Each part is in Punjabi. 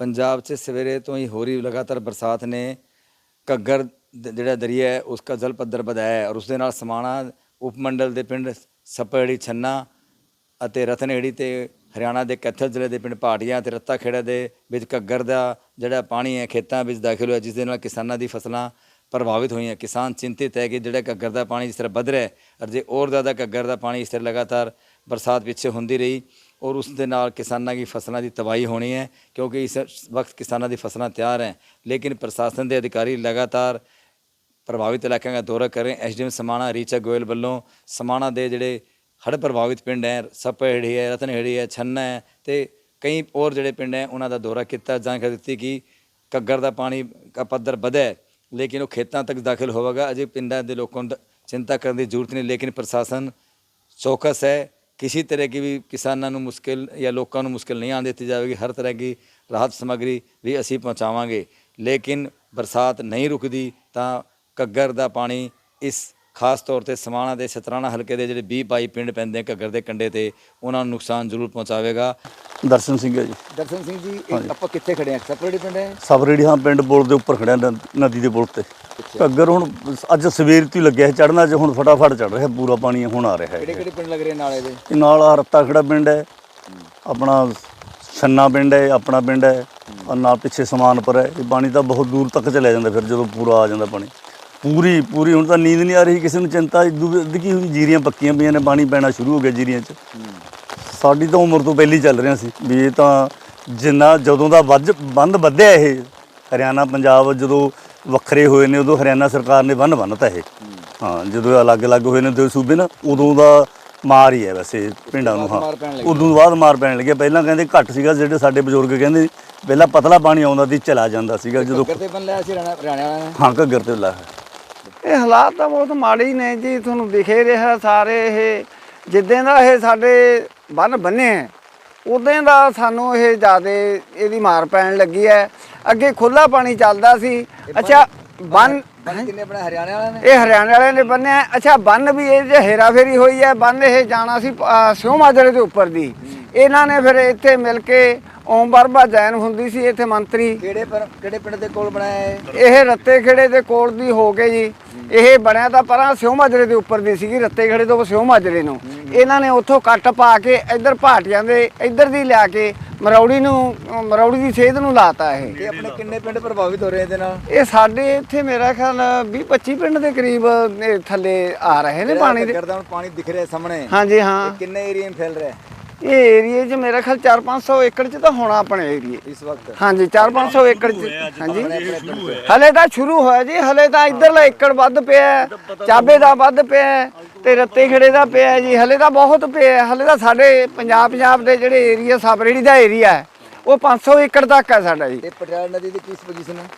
ਪੰਜਾਬ 'ਚ ਸਵੇਰੇ ਤੋਂ ਹੀ ਹੋ ਰਹੀ ਲਗਾਤਾਰ ਬਰਸਾਤ ਨੇ ਘੱਗਰ ਜਿਹੜਾ ਦਰਿਆ ਹੈ ਉਸ ਦਾ ਜਲ ਪੱਧਰ ਵਧਾਇਆ ਹੈ ਔਰ ਉਸ ਦੇ ਨਾਲ ਸਮਾਣਾ ਉਪ ਮੰਡਲ ਦੇ ਪਿੰਡ ਸੱਪੜੀ ਛੰਨਾ ਅਤੇ ਰਤਨਹੇੜੀ ਤੇ ਹਰਿਆਣਾ ਦੇ ਕੈਥਲ ਜ਼ਿਲ੍ਹੇ ਦੇ ਪਿੰਡ ਭਾਟੀਆਂ ਤੇ ਰੱਤਾਖੇੜਾ ਦੇ ਵਿੱਚ ਘੱਗਰ ਦਾ ਜਿਹੜਾ ਪਾਣੀ ਹੈ, ਖੇਤਾਂ ਵਿੱਚ ਦਾਖਲ ਹੋਇਆ ਜਿਸ ਦੇ ਨਾਲ ਕਿਸਾਨਾਂ ਦੀ ਫਸਲਾਂ ਪ੍ਰਭਾਵਿਤ ਹੋਈਆਂ। ਕਿਸਾਨ ਚਿੰਤਿਤ ਹੈ ਕਿ ਜਿਹੜਾ ਘੱਗਰ ਦਾ ਪਾਣੀ ਜਿਸ ਤਰ੍ਹਾਂ ਵੱਧ ਰਿਹਾ ਹੈ ਔਰ ਜੇ ਹੋਰ ਜ਼ਿਆਦਾ ਘੱਗਰ ਦਾ ਪਾਣੀ ਇਸ ਤਰ੍ਹਾਂ ਲਗਾਤਾਰ ਬਰਸਾਤ ਪਿੱਛੇ ਹੁੰਦੀ ਰਹੀ ਔਰ ਉਸ ਦੇ ਨਾਲ ਕਿਸਾਨਾਂ ਦੀ ਫਸਲਾਂ ਦੀ ਤਬਾਹੀ ਹੋਣੀ ਹੈ, ਕਿਉਂਕਿ ਇਸ ਵਕਤ ਕਿਸਾਨਾਂ ਦੀ ਫਸਲਾਂ ਤਿਆਰ ਹੈ। ਲੇਕਿਨ ਪ੍ਰਸ਼ਾਸਨ ਦੇ ਅਧਿਕਾਰੀ ਲਗਾਤਾਰ ਪ੍ਰਭਾਵਿਤ ਇਲਾਕਿਆਂ ਦਾ ਦੌਰਾ ਕਰ ਰਹੇ ਐਸਡੀਐਮ ਸਮਾਣਾ, ਰੀਚਾ ਗੋਇਲ ਵੱਲੋਂ ਸਮਾਣਾ ਦੇ ਜਿਹੜੇ ਹੜ੍ਹ ਪ੍ਰਭਾਵਿਤ ਪਿੰਡ ਹੈ ਸੱਪਹੇੜੀ ਹੈ ਰਤਨਹੇੜੀ ਹੈ, ਛੰਨਾ ਹੈ ਤੇ ਕਈ ਹੋਰ ਜਿਹੜੇ ਪਿੰਡ ਹੈ, ਉਹਨਾਂ ਦਾ ਦੌਰਾ ਕੀਤਾ, ਜਾਣਕਾਰੀ ਦਿੱਤੀ ਕਿ ਘੱਗਰ ਦਾ ਪਾਣੀ ਦਾ ਪੱਧਰ ਵਧਿਆ ਲੇਕਿਨ ਉਹ ਖੇਤਾਂ ਤੱਕ ਦਾਖਲ ਹੋਵੇਗਾ। ਅਜੇ ਪਿੰਡਾਂ ਦੇ ਲੋਕਾਂ ਨੂੰ ਦ- ਚਿੰਤਾ ਕਰਨ ਦੀ ਜ਼ਰੂਰਤ ਨਹੀਂ, ਲੇਕਿਨ ਪ੍ਰਸ਼ਾਸਨ ਚੌਕਸ ਹੈ। ਕਿਸੇ ਤਰ੍ਹਾਂ की ਵੀ ਕਿਸਾਨਾਂ ਨੂੰ ਮੁਸ਼ਕਿਲ ਜਾਂ ਲੋਕਾਂ ਨੂੰ ਮੁਸ਼ਕਿਲ ਨਹੀਂ ਆਉਣ ਦਿੱਤੀ ਜਾਵੇਗੀ ਹਰ ਤਰ੍ਹਾਂ ਦੀ ਰਾਹਤ ਸਮੱਗਰੀ ਵੀ ਅਸੀਂ ਪਹੁੰਚਾਵਾਂਗੇ। ਲੇਕਿਨ ਬਰਸਾਤ ਨਹੀਂ ਰੁਕਦੀ ਤਾਂ ਘੱਗਰ ਦਾ ਪਾਣੀ ਇਸ ਖਾਸ ਤੌਰ ਤੇ ਸਮਾਣਾ ਦੇ ਸਤਰਾਣਾ ਹਲਕੇ ਦੇ ਜਿਹੜੇ 20 ਬਾਈ ਪਿੰਡ ਪੈਂਦੇ ਆ ਘੱਗਰ ਦੇ ਕੰਢੇ ਤੇ ਉਹਨਾਂ ਨੂੰ ਨੁਕਸਾਨ ਜ਼ਰੂਰ ਪਹੁੰਚਾਵੇਗਾ। ਦਰਸ਼ਨ ਸਿੰਘ ਹੈ ਜੀ। ਦਰਸ਼ਨ ਸਿੰਘ ਜੀ ਆਪਾਂ ਕਿੱਥੇ ਖੜੇ ਆ? ਸਪਰੇਟ ਪਿੰਡ ਹੈ? ਸਬਰੇੜੀ ਹਾਂ ਪਿੰਡ ਪੁਲ ਦੇ ਉੱਪਰ ਖੜਿਆ ਨ- ਨਦੀ ਦੇ ਪੁਲ ਤੇ। ਘੱਗਰ ਹੁਣ ਅੱਜ ਸਵੇਰ ਤੋਂ ਹੀ ਲੱਗਿਆ ਚੜਨਾ ਅੱਜ ਹੁਣ ਫਟਾਫਟ ਚੜ ਰਿਹਾ ਪੂਰਾ ਪਾਣੀ ਹੁਣ ਆ ਰਿਹਾ ਹੈ। ਕਿਹੜੇ ਕਿਹੜੇ ਪਿੰਡ ਲੱਗ ਰਹੇ ਨਾਲੇ ਦੇ? ਇਹ ਨਾਲ ਆ ਰੱਤਾ ਖੜਾ ਪਿੰਡ ਹੈ ਆਪਣਾ ਛੰਨਾ ਪਿੰਡ ਹੈ ਆਪਣਾ ਪਿੰਡ ਹੈ ਔਰ ਨਾਲ ਪਿੱਛੇ ਸਮਾਨਪੁਰ ਹੈ ਇਹ ਪਾਣੀ ਤਾਂ ਬਹੁਤ ਦੂਰ ਤੱਕ ਚਲਿਆ ਜਾਂਦਾ ਫਿਰ ਜਦੋਂ ਪੂਰਾ ਆ ਜਾਂਦਾ ਪਾਣੀ। ਪੂਰੀ ਪੂਰੀ ਹੁਣ ਤਾਂ ਨੀਂਦ ਨਹੀਂ ਆ ਰਹੀ ਕਿਸੇ ਨੂੰ ਚਿੰਤਾ ਇਦਕੀ ਹੋਈ ਜੀਰੀਆਂ ਪੱਕੀਆਂ ਪਈਆਂ ਨੇ ਪਾਣੀ ਪੈਣਾ ਸ਼ੁਰੂ ਹੋ ਗਿਆ ਜੀਰੀਆਂ 'ਚ। ਸਾਡੀ ਤਾਂ ਉਮਰ ਤੋਂ ਪਹਿਲੀ ਚੱਲ ਰਿਹਾ ਸੀ ਵੀ ਇਹ ਤਾਂ ਜਿੰਨਾ ਜਦੋਂ ਦਾ ਵੱਜ ਬੰਦ ਵਧਿਆ ਇਹ ਹਰਿਆਣਾ ਪੰਜਾਬ ਜਦੋਂ ਵੱਖਰੇ ਹੋਏ ਨੇ ਉਦੋਂ ਹਰਿਆਣਾ ਸਰਕਾਰ ਨੇ ਬੰਨ ਬੰਨਤਾ ਇਹ। ਹਾਂ ਜਦੋਂ ਅਲੱਗ-ਅਲੱਗ ਹੋਏ ਨੇ ਦੋ ਸੂਬੇ ਨਾ ਉਦੋਂ ਦਾ ਮਾਰ ਹੀ ਹੈ ਵੈਸੇ ਪਿੰਡਾਂ ਨੂੰ ਹਾਂ। ਉਦੋਂ ਬਾਅਦ ਮਾਰ ਪੈਣ ਲੱਗਿਆ ਪਹਿਲਾਂ ਕਹਿੰਦੇ ਘੱਟ ਸੀਗਾ ਜਿਹੜੇ ਸਾਡੇ ਬਜ਼ੁਰਗ ਕਹਿੰਦੇ ਪਹਿਲਾਂ ਪਤਲਾ ਪਾਣੀ ਆਉਂਦਾ ਸੀ ਚਲਾ ਜਾਂਦਾ ਸੀਗਾ ਜਦੋਂ ਘੱਗਰ ਤੇ ਬਣ ਲਿਆ ਸੀ ਹਰਿਆਣਾ ਹਰਿਆਣਾ ਵਾਲਿਆਂ ਨੇ? ਹਾਂ ਘੱਗਰ ਤੇ ਲਾ। ਇਹ ਹਾਲਾਤ ਤਾਂ ਬਹੁਤ ਮਾੜੇ ਹੀ ਨੇ ਜੀ ਤੁਹਾਨੂੰ ਦਿਖੇ ਰਿਹਾ ਸਾਰੇ ਇਹ। ਜਿੱਦਾਂ ਦਾ ਇਹ ਸਾਡੇ ਬੰਨ ਬੰਨੇ ਹੈ ਉਦੋਂ ਦਾ ਸਾਨੂੰ ਇਹ ਜਿਆਦੇ ਇਹਦੀ ਮਾਰ ਪੈਣ ਲੱਗੀ ਹੈ। ਅੱਗੇ ਖੁੱਲਾ ਪਾਣੀ ਚੱਲਦਾ ਸੀ ਅੱਛਾ ਬੰਨ ਬੰਨ ਕਿੰਨੇ ਬਣਾ ਹਰਿਆਣਾ ਵਾਲਿਆਂ ਨੇ? ਇਹ ਹਰਿਆਣੇ ਵਾਲਿਆਂ ਨੇ ਬੰਨਿਆ ਅੱਛਾ ਬੰਨ ਵੀ ਇਹ ਜੇ ਹੇਰਾਫੇਰੀ ਹੋਈ ਹੈ ਬੰਨ ਇਹ ਜਾਣਾ ਸੀ ਸਿਉਂ ਮਾਜਰੇ ਦੇ ਉੱਪਰ ਦੀ। ਇਹਨਾਂ ਨੇ ਫਿਰ ਇੱਥੇ ਮਿਲ ਕੇ ਓਮ ਬਰਬਾ ਜੈਨ ਹੁੰਦੀ ਸੀ ਇੱਥੇ ਮੰਤਰੀ। ਕਿਹੜੇ ਪਰ ਕਿਹੜੇ ਪਿੰਡ ਦੇ ਕੋਲ ਬਣਾਇਆ ਹੈ ਇਹ ਰੱਤੇ ਖੇੜੇ ਦੇ ਕੋਲ ਦੀ ਹੋ ਕੇ ਜੀ। ਇਹ ਬਣਿਆ ਤਾਂ ਪਰਾਂ ਸਿਉ ਮਾਜਰੇ ਦੇ ਉੱਪਰ ਦੀ ਸੀਗੀ ਰੱਤੇ ਖੇੜੇ ਤੋਂ ਸਿਉ ਮਾਜਰੇ ਨੂੰ। ਇਹਨਾਂ ਨੇ ਉੱਥੋਂ ਕੱਟ ਪਾ ਕੇ ਇੱਧਰ ਭਾਟੀਆਂ ਦੇ ਇੱਧਰ ਦੀ ਲਿਆ ਕੇ ਮਰੌੜੀ ਨੂੰ ਮਰੌੜੀ ਦੀ ਸੇਧ ਨੂੰ ਲਾਤਾ ਇਹ। ਤੇ ਆਪਣੇ ਕਿੰਨੇ ਪਿੰਡ ਪ੍ਰਭਾਵਿਤ ਹੋ ਰਹੇ ਇਹਦੇ ਨਾਲ? ਇਹ ਸਾਡੇ ਇੱਥੇ ਮੇਰਾ ਖਿਆਲ 20 25 ਪਿੰਡ ਦੇ ਕਰੀਬ ਥੱਲੇ ਆ ਰਹੇ ਨੇ ਪਾਣੀ ਦੇ। ਘੱਗਰ ਦਾ ਹੁਣ ਪਾਣੀ ਦਿਖ ਰਿਹਾ ਸਾਹਮਣੇ। ਹਾਂਜੀ ਹਾਂ। ਕਿੰਨੇ ਏਰੀਆ ਫੈਲ ਰਿਹਾ? ਇਹ ਏਰੀਏ 'ਚ ਮੇਰਾ ਖਿਆਲ 4-500 ਏਕੜ 'ਚ ਤਾਂ ਹੋਣਾ ਆਪਣੇ ਏਰੀਏ। ਇਸ ਵਕਤ। ਹਾਂਜੀ 4-500 ਏਕੜ 'ਚ। ਹਾਂਜੀ। ਹਲੇ ਤਾਂ ਸ਼ੁਰੂ ਹੋਇਆ ਜੀ ਹਲੇ ਤਾਂ ਇਧਰਲਾ ਏਕੜ ਵੱਧ ਪਿਆ ਚਾਬੇ ਦਾ ਵੱਧ ਪਿਆ ਤੇ ਰੱਤੇ ਖੇੜੇ ਦਾ ਪਿਆ ਜੀ ਹਲੇ ਤਾਂ ਬਹੁਤ ਪਿਆ। ਹਲੇ ਤਾਂ ਸਾਡੇ ਪੰਜਾਬ ਪੰਜਾਬ ਦੇ ਜਿਹੜੇ ਏਰੀਆ ਸਬਰੇੜੀ ਦਾ ਏਰੀਆ ਹੈ ਉਹ 500 ਏਕੜ ਤੱਕ ਹੈ ਸਾਡਾ ਜੀ। ਤੇ ਪਟਿਆਲਾ ਨਦੀ ਦੀ ਕਿਸ ਪੋਜੀਸ਼ਨ ਹੈ?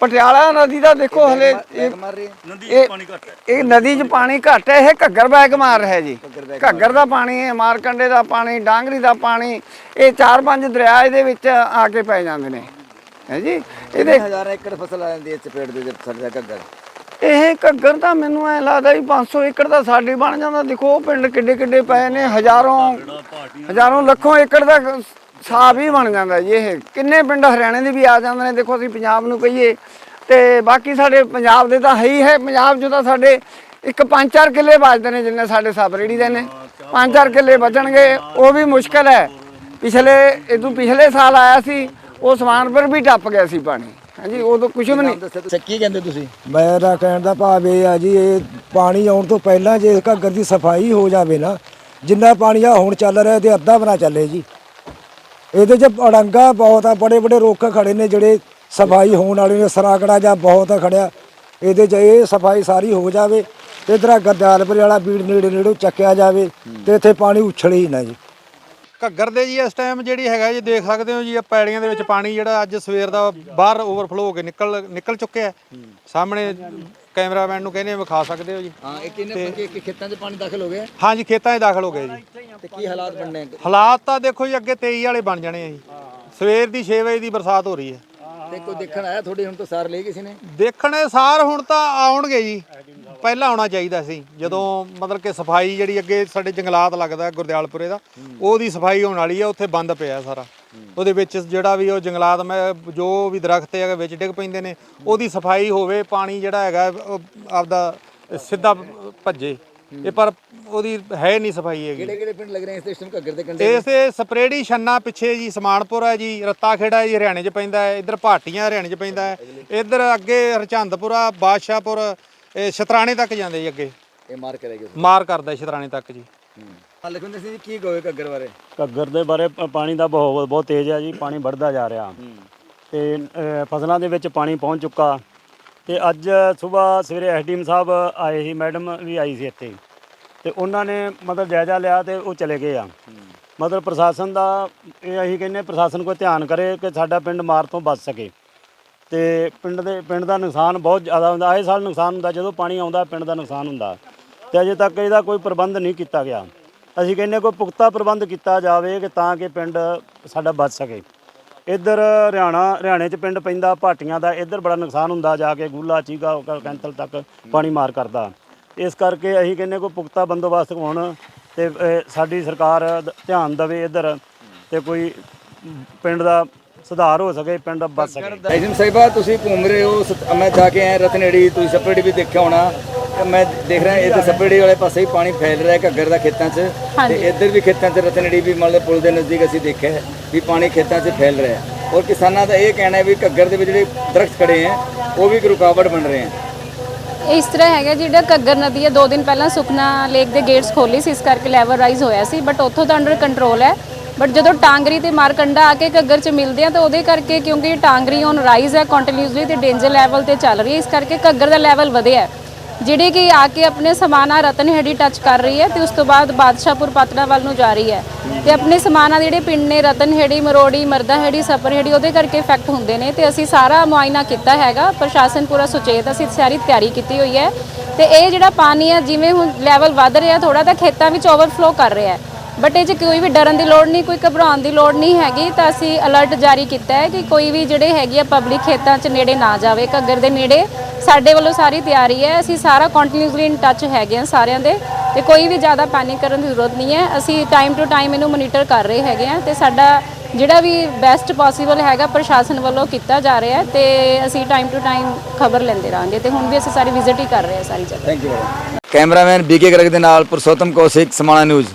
ਪਟਿਆਲਾ ਨਦੀ ਦਾ ਦੇਖੋ ਹਲੇ ਨਦੀ ਇਹ- ਪਾਣੀ ਘੱਟ ਹੈ। ਇਹ ਨਦੀ 'ਚ ਪਾਣੀ ਘੱਟ ਹੈ ਇਹ ਘੱਗਰ ਬੈਕ ਮਾਰ ਰਿਹਾ ਜੀ। ਘੱਗਰ ਦਾ ਪਾਣੀ ਹੈ ਮਾਰਕੰਡੇ ਦਾ ਪਾਣੀ ਡਾਂਗਰੀ ਦਾ ਪਾਣੀ ਇਹ ਚਾਰ ਪੰਜ ਦਰਿਆ ਇਹਦੇ ਵਿੱਚ ਆ ਕੇ ਪੈ ਜਾਂਦੇ ਨੇ। ਹੈ ਜੀ? ਇਹਦੇ ਹਜ਼ਾਰਾਂ ਏਕੜ ਫਸਲ ਆ ਜਾਂਦੀ ਹੈ ਚਪੇੜ ਦੇ ਸਾਡੇ ਘੱਗਰ। ਇਹ ਘੱਗਰ ਤਾਂ ਮੈਨੂੰ ਐ ਲੱਗਦਾ ਵੀ 500 ਏਕੜ ਦਾ ਸਾਡੀ ਬਣ ਜਾਂਦਾ। ਦੇਖੋ ਉਹ ਪਿੰਡ ਕਿੱਡੇ ਕਿੱਡੇ ਪਏ ਨੇ ਹਜ਼ਾਰਾਂ ਹਜ਼ਾਰਾਂ ਲੱਖੋਂ ਏਕੜ ਦਾ ਸਾਬ ਹੀ ਬਣ ਜਾਂਦਾ ਜੀ ਇਹ। ਕਿੰਨੇ ਪਿੰਡ ਹਰਿਆਣੇ ਦੇ ਵੀ ਆ ਜਾਂਦੇ ਨੇ ਦੇਖੋ ਅਸੀਂ ਪੰਜਾਬ ਨੂੰ ਕਹੀਏ ਤੇ ਬਾਕੀ ਸਾਡੇ ਪੰਜਾਬ ਦੇ ਤਾਂ ਹੈ ਹੀ ਹੈ ਪੰਜਾਬ 'ਚ ਤਾਂ ਸਾਡੇ ਇੱਕ 5-4 ਕਿੱਲੇ ਬਚਦੇ ਨੇ ਜਿੰਨੇ ਸਾਡੇ ਸਬਰੇੜੀ ਦੇ ਨੇ। 5-4 ਕਿੱਲੇ ਬਚਣਗੇ ਉਹ ਵੀ ਮੁਸ਼ਕਲ ਹੈ। ਪਿਛਲੇ ਇਦੋਂ ਪਿਛਲੇ ਸਾਲ ਆਇਆ ਸੀ ਉਹ ਸਮਾਨ ਪਰ ਵੀ ਟੱਪ ਗਿਆ ਸੀ ਪਾਣੀ। ਹਾਂਜੀ ਉਦੋਂ ਕੁਝ ਵੀ ਨਹੀਂ। ਦੱਸੋ ਕੀ ਕਹਿੰਦੇ ਤੁਸੀਂ? ਮੇਰਾ ਕਹਿਣ ਦਾ ਭਾਵ ਇਹ ਆ ਜੀ ਇਹ ਪਾਣੀ ਆਉਣ ਤੋਂ ਪਹਿਲਾਂ ਜੇ ਘੱਗਰ ਦੀ ਸਫ਼ਾਈ ਹੋ ਜਾਵੇ ਨਾ ਜਿੰਨਾ ਪਾਣੀ ਆ ਹੁਣ ਚੱਲ ਰਿਹਾ ਤੇ ਅੱਧਾ ਬਣਾ ਚੱਲੇ ਜੀ। ਇਹਦੇ 'ਚ ਅੜੰਗਾ ਬਹੁਤ ਆ, ਬੜੇ ਬੜੇ ਰੁੱਖ ਖੜੇ ਨੇ ਜਿਹੜੇ ਸਫ਼ਾਈ ਹੋਣ ਵਾਲੇ ਨੇ, ਸਰਾਗੜਾ ਜਾਂ ਬਹੁਤ ਆ ਖੜਿਆ। ਇਹਦੇ 'ਚ ਇਹ ਸਫ਼ਾਈ ਸਾਰੀ ਹੋ ਜਾਵੇ, ਤੇ ਇਧਰ ਗਰਦਾਲਪੁਰ ਵਾਲਾ ਬੀੜ ਨੇੜੇ ਨੇੜੇ ਚੱਕਿਆ ਜਾਵੇ, ਤੇ ਇੱਥੇ ਪਾਣੀ ਉਛਲੇ ਹੀ ਨਾ ਜੀ। ਘੱਗਰ ਦੇ ਜੀ ਇਸ ਟਾਈਮ ਜਿਹੜੀ ਹੈਗਾ ਜੀ ਦੇਖ ਸਕਦੇ ਹੋ ਜੀ ਇਹ ਪੈੜੀਆਂ ਦੇ ਵਿੱਚ ਪਾਣੀ ਜਿਹੜਾ ਅੱਜ ਸਵੇਰ ਦਾ ਬਾਹਰ ਓਵਰਫਲੋ ਹੋ ਕੇ ਨਿਕਲ ਨਿਕਲ ਚੁੱਕਿਆ ਹੈ। ਸਾਹਮਣੇ ਕੈਮਰਾਮੈਨ ਨੂੰ ਕਹਿੰਦੇ ਵਿਖਾ ਸਕਦੇ ਹੋ ਜੀ। ਹਾਂ ਇਹ ਕਿੰਨੇ ਕਿ ਖੇਤਾਂ 'ਚ ਪਾਣੀ ਦਾਖਲ ਹੋ ਗਿਆ? ਹਾਂਜੀ ਖੇਤਾਂ 'ਚ ਦਾਖਲ ਹੋ ਗਏ ਜੀ। ਤੇ ਕੀ ਹਾਲਾਤ ਬਣਨੇ ਹਾਲਾਤ ਤਾਂ ਦੇਖੋ ਜੀ ਅੱਗੇ 23 ਵਾਲੇ ਬਣ ਜਾਣੇ ਆ ਜੀ। ਸਵੇਰ ਦੀ 6 ਵਜੇ ਦੀ ਬਰਸਾਤ ਹੋ ਰਹੀ ਹੈ। ਤੇ ਕੋਈ ਦੇਖਣ ਆਇਆ ਤੁਹਾਡੀ ਹੁਣ ਤੋਂ ਸਾਰ ਲਈ ਕਿਸੇ ਨੇ? ਦੇਖਣੇ ਸਾਰ ਹੁਣ ਤਾਂ ਆਉਣਗੇ ਜੀ। ਪਹਿਲਾਂ ਆਉਣਾ ਚਾਹੀਦਾ ਸੀ ਜਦੋਂ ਮਤਲਬ ਕਿ ਸਫ਼ਾਈ ਜਿਹੜੀ ਅੱਗੇ ਸਾਡੇ ਜੰਗਲਾਤ ਲੱਗਦਾ ਗੁਰਦਿਆਲਪੁਰੇ ਦਾ ਉਹਦੀ ਸਫ਼ਾਈ ਹੋਣ ਵਾਲੀ ਆ ਉੱਥੇ ਬੰਦ ਪਿਆ ਸਾਰਾ। ਉਹਦੇ ਵਿੱਚ ਜਿਹੜਾ ਵੀ ਉਹ ਜੰਗਲਾਤ ਮੈਂ ਜੋ ਵੀ ਦਰਖਤ ਹੈਗਾ ਵਿੱਚ ਡਿੱਗ ਪੈਂਦੇ ਨੇ ਉਹਦੀ ਸਫ਼ਾਈ ਹੋਵੇ ਪਾਣੀ ਜਿਹੜਾ ਹੈਗਾ ਉਹ ਆਪਦਾ ਸਿੱਧਾ ਭੱਜੇ। ਇਹ ਪਰ ਉਹਦੀ ਹੈ ਨਹੀਂ ਸਫ਼ਾਈ ਹੈਗੀ। ਕਿਹੜੇ ਕਿਹੜੇ ਪਿੰਡ ਲੱਗ ਰਹੇ ਇਸ ਸਿਸਟਮ ਘੱਗਰ ਦੇ ਕੰਢੇ ਇਸੇ ਸਪਰੇੜੀ ਛੰਨਾ ਪਿੱਛੇ ਜੀ ਸਮਾਨਪੁਰ ਹੈ ਜੀ ਰੱਤਾ ਖੇੜਾ ਹੈ ਜੀ ਹਰਿਆਣੇ 'ਚ ਪੈਂਦਾ ਹੈ ਇੱਧਰ ਭਾਟੀਆਂ ਹਰਿਆਣੇ 'ਚ ਪੈਂਦਾ ਹੈ। ਇੱਧਰ ਅੱਗੇ ਹਰਚੰਦਪੁਰਾ ਬਾਦਸ਼ਾਹਪੁਰ ਇਹ ਸ਼ਤਰਾਣੇ ਤੱਕ ਜਾਂਦੇ ਜੀ ਅੱਗੇ। ਇਹ ਮਾਰ ਕਰੇਗੇ ਮਾਰ ਕਰਦਾ ਸ਼ਤਰਾਣੇ ਤੱਕ ਜੀ। ਹਾਂ। ਲਖਵਿੰਦਰ ਸਿੰਘ ਜੀ ਕੀ ਕਹੋਗੇ ਘੱਗਰ ਬਾਰੇ? ਘੱਗਰ ਦੇ ਬਾਰੇ ਪ- ਪਾਣੀ ਦਾ ਬਹੁਤ ਬਹੁਤ ਤੇਜ਼ ਹੈ ਜੀ ਪਾਣੀ ਵੱਧਦਾ ਜਾ ਰਿਹਾ। ਤੇ ਅ, ਫਸਲਾਂ ਦੇ ਵਿੱਚ ਪਾਣੀ ਪਹੁੰਚ ਚੁੱਕਾ। ਤੇ ਅੱਜ ਸਵੇਰ ਸਵੇਰੇ ਐਸਡੀਐਮ ਸਾਹਿਬ ਆਏ ਸੀ ਮੈਡਮ ਵੀ ਆਈ ਸੀ ਇੱਥੇ। ਤੇ ਉਹਨਾਂ ਨੇ ਮਤਲਬ ਜਾਇਜ਼ਾ ਲਿਆ ਤੇ ਉਹ ਚਲੇ ਗਏ ਆ। ਮਤਲਬ ਪ੍ਰਸ਼ਾਸਨ ਦਾ ਇਹ ਅਸੀਂ ਕਹਿੰਦੇ ਪ੍ਰਸ਼ਾਸਨ ਕੋਈ ਧਿਆਨ ਕਰੇ ਕਿ ਸਾਡਾ ਪਿੰਡ ਮਾਰ ਤੋਂ ਬਚ ਸਕੇ। ਤੇ ਪਿੰਡ ਦੇ, ਪਿੰਡ ਦਾ ਨੁਕਸਾਨ ਬਹੁਤ ਜ਼ਿਆਦਾ ਹੁੰਦਾ। ਆਏ ਸਾਲ ਨੁਕਸਾਨ ਹੁੰਦਾ, ਜਦੋਂ ਪਾਣੀ ਆਉਂਦਾ, ਪਿੰਡ ਦਾ ਨੁਕਸਾਨ ਹੁੰਦਾ। ਤੇ ਅਜੇ ਤੱਕ ਇਹਦਾ ਕੋਈ ਪ੍ਰਬੰਧ ਨਹੀਂ ਕੀਤਾ ਗਿਆ। ਅਸੀਂ ਕਹਿੰਦੇ ਕੋਈ ਪੁਖਤਾ ਪ੍ਰਬੰਧ ਕੀਤਾ ਜਾਵੇ ਕਿ ਤਾਂ ਕਿ ਪਿੰਡ ਸਾਡਾ ਬਚ ਸਕੇ। ਇੱਧਰ ਹਰਿਆਣਾ, ਹਰਿਆਣੇ 'ਚ ਪਿੰਡ ਪੈਂਦਾ, ਭਾਟੀਆਂ ਦਾ, ਇੱਧਰ ਬੜਾ ਨੁਕਸਾਨ ਹੁੰਦਾ ਜਾ ਕੇ ਗੂਲਾ, ਚੀਗਾ, ਕ- ਕੈਂਥਲ ਤੱਕ ਪਾਣੀ ਮਾਰ ਕਰਦਾ। ਇਸ ਕਰਕੇ ਅਸੀਂ ਕਹਿੰਦੇ ਕੋਈ ਪੁਖਤਾ ਬੰਦੋਬਸਤ ਹੋਣ ਤੇ ਸਾਡੀ ਸਰਕਾਰ ਦ- ਧਿਆਨ ਦੇਵੇ ਇੱਧਰ ਤੇ ਕੋਈ ਪਿੰਡ ਦਾ ਸੁਧਾਰ ਹੋ ਸਕੇ ਪਿੰਡ ਬਚ ਸਕੇ। ਐਜਨ ਸਾਹਿਬਾ ਤੁਸੀਂ ਘੁੰਮ ਰਹੇ ਹੋ ਸਤ- ਮੈਂ ਜਾ ਕੇ ਆਇਆ ਰਤਨੇੜੀ ਤੁਸੀਂ ਸਪਰੇੜੀ ਵੀ ਦੇਖਿਆ ਹੋਣਾ। ਤੇ ਮੈਂ ਦੇਖ ਰਿਹਾ ਇਹ ਸਪਰੇੜੀ ਵਾਲੇ ਪਾਸੇ ਹੀ ਪਾਣੀ ਫੈਲ ਰਿਹਾ ਹੈ ਘੱਗਰ ਦਾ ਖੇਤਾਂ 'ਚ। ਤੇ ਇੱਧਰ ਵੀ ਖੇਤਾਂ 'ਚ ਰਤਨੇੜੀ ਵੀ ਮੰਨ ਲਓ ਪੁਲ ਦੇ ਨਜ਼ਦੀਕ ਅਸੀਂ ਦੇਖਿਆ ਹੈ ਵੀ ਪਾਣੀ ਖੇਤਾਂ 'ਚ ਫੈਲ ਰਿਹਾ ਹੈ। ਔਰ ਕਿਸਾਨਾਂ ਦਾ ਇਹ ਕਹਿਣਾ ਹੈ ਵੀ ਘੱਗਰ ਦੇ ਵਿੱਚ ਜਿਹੜੇ ਦਰਖਤ ਖੜੇ ਹੈ ਉਹ ਵੀ ਇੱਕ ਰੁਕਾਵਟ ਬਣ ਰਹੇ ਹੈ। ਇਸ ਤਰ੍ਹਾਂ ਹੈਗਾ ਜਿਹੜਾ ਘੱਗਰ ਨਦੀ ਹੈ ਦੋ ਦਿਨ ਪਹਿਲਾਂ ਸੁਖਨਾ ਲੇਕ ਦੇ ਗੇਟਸ ਖੋਲੇ ਸੀ ਇਸ ਕਰਕੇ ਲੈਵਲ ਰਾਈਜ਼ ਹੋਇਆ ਸੀ ਬਟ ਉੱਥੋਂ ਤਾਂ ਅੰਡਰ ਕੰਟਰੋਲ ਹੈ। ਬਟ ਜਦੋਂ ਟਾਂਗਰੀ ਤੇ ਮਾਰਕੰਡਾ ਆ ਕੇ ਘੱਗਰ ਚ ਮਿਲਦੇ ਆ, ਤਾਂ ਉਹਦੇ ਕਰਕੇ ਕਿਉਂਕਿ ਟਾਂਗਰੀ ਔਨ ਰਾਈਜ਼ ਹੈ ਕੰਟੀਨਿਊਸਲੀ ਤੇ ਡੇਂਜਰ ਲੈਵਲ ਤੇ ਚੱਲ ਰਹੀ ਹੈ, ਇਸ ਕਰਕੇ ਘੱਗਰ ਦਾ ਲੈਵਲ ਵਧਿਆ ਹੈ। ਜਿਹੜੀ ਕਿ ਆ ਕੇ ਆਪਣੇ ਸਮਾਨਾ ਰਤਨਹੇੜੀ ਟੱਚ ਕਰ ਰਹੀ ਹੈ ਤੇ ਉਸ ਤੋਂ ਬਾਅਦ ਬਾਦਸ਼ਾਹਪੁਰ ਪਤਨਾ ਵੱਲ ਨੂੰ ਜਾ ਰਹੀ ਹੈ। ਤੇ ਆਪਣੇ ਸਮਾਨਾ ਜਿਹੜੇ ਪਿੰਡ ਨੇ ਰਤਨਹੇੜੀ ਮਰੋੜੀ ਮਰਦਾਹੇੜੀ ਸਪਰਹੇੜੀ ਉਹਦੇ ਕਰਕੇ ਇਫੈਕਟ ਹੁੰਦੇ ਨੇ ਤੇ ਅਸੀਂ ਸਾਰਾ ਮੁਆਇਨਾ ਕੀਤਾ ਹੈਗਾ, ਪ੍ਰਸ਼ਾਸਨ ਪੂਰਾ ਸੁਚੇਤ, ਅਸੀਂ ਸਾਰੀ ਤਿਆਰੀ ਕੀਤੀ ਹੋਈ ਹੈ। ਤੇ ਇਹ ਜਿਹੜਾ ਪਾਣੀ ਆ ਜਿਵੇਂ ਹੁਣ ਲੈਵਲ ਵੱਧ ਰਿਹਾ ਥੋੜਾ ਤਾਂ ਖੇਤਾਂ ਵਿੱਚ ਓਵਰਫਲੋ ਕਰ ਰਿਹਾ ਹੈ। ਬਟ ਇਹ 'ਚ ਕੋਈ ਵੀ ਡਰਨ ਦੀ ਲੋੜ ਨਹੀਂ, ਕੋਈ ਘਬਰਾਉਣ ਦੀ ਲੋੜ ਨਹੀਂ ਹੈਗੀ। ਤਾਂ ਅਸੀਂ ਅਲਰਟ ਜਾਰੀ ਕੀਤਾ ਹੈ ਕਿ ਕੋਈ ਵੀ ਜਿਹੜੇ ਹੈਗੇ ਆ ਪਬਲਿਕ ਖੇਤਾਂ 'ਚ ਨੇੜੇ ਨਾ ਜਾਵੇ ਘੱਗਰ ਦੇ ਨੇੜੇ ਸਾਡੇ ਵੱਲੋਂ ਸਾਰੀ ਤਿਆਰੀ ਹੈ। ਅਸੀਂ ਸਾਰਾ ਕੰਟੀਨਿਊਸਲੀ ਇਨ ਟੱਚ ਹੈਗੇ ਆ ਸਾਰਿਆਂ ਦੇ ਤੇ ਕੋਈ ਵੀ ਜ਼ਿਆਦਾ ਪੈਨਿਕ ਕਰਨ ਦੀ ਜ਼ਰੂਰਤ ਨਹੀਂ ਹੈ। ਅਸੀਂ ਟਾਈਮ ਟੂ ਟਾਈਮ ਇਹਨੂੰ ਮੋਨੀਟਰ ਕਰ ਰਹੇ ਹੈਗੇ ਆ ਤੇ ਸਾਡਾ ਜਿਹੜਾ ਵੀ ਬੈਸਟ ਪੋਸੀਬਲ ਹੈਗਾ ਪ੍ਰਸ਼ਾਸਨ ਵੱਲੋਂ ਕੀਤਾ ਜਾ ਰਿਹਾ ਹੈ ਤੇ ਅਸੀਂ ਟਾਈਮ ਟੂ ਟਾਈਮ ਖਬਰ ਲੈਂਦੇ ਰਹਾਂਗੇ ਤੇ ਹੁਣ ਵੀ ਅਸੀਂ ਸਾਰੀ ਵਿਜ਼ਿਟ ਹੀ ਕਰ ਰਹੇ ਹਾਂ ਸਾਰੀ ਜਗ੍ਹਾ। Thank you cameraman B K Garg ਦੇ ਨਾਲ ਪੁਰਸ਼ੋਤਮ ਕੌਸ਼ਿਕ, ਸਮਾਣਾ ਨਿਊਜ਼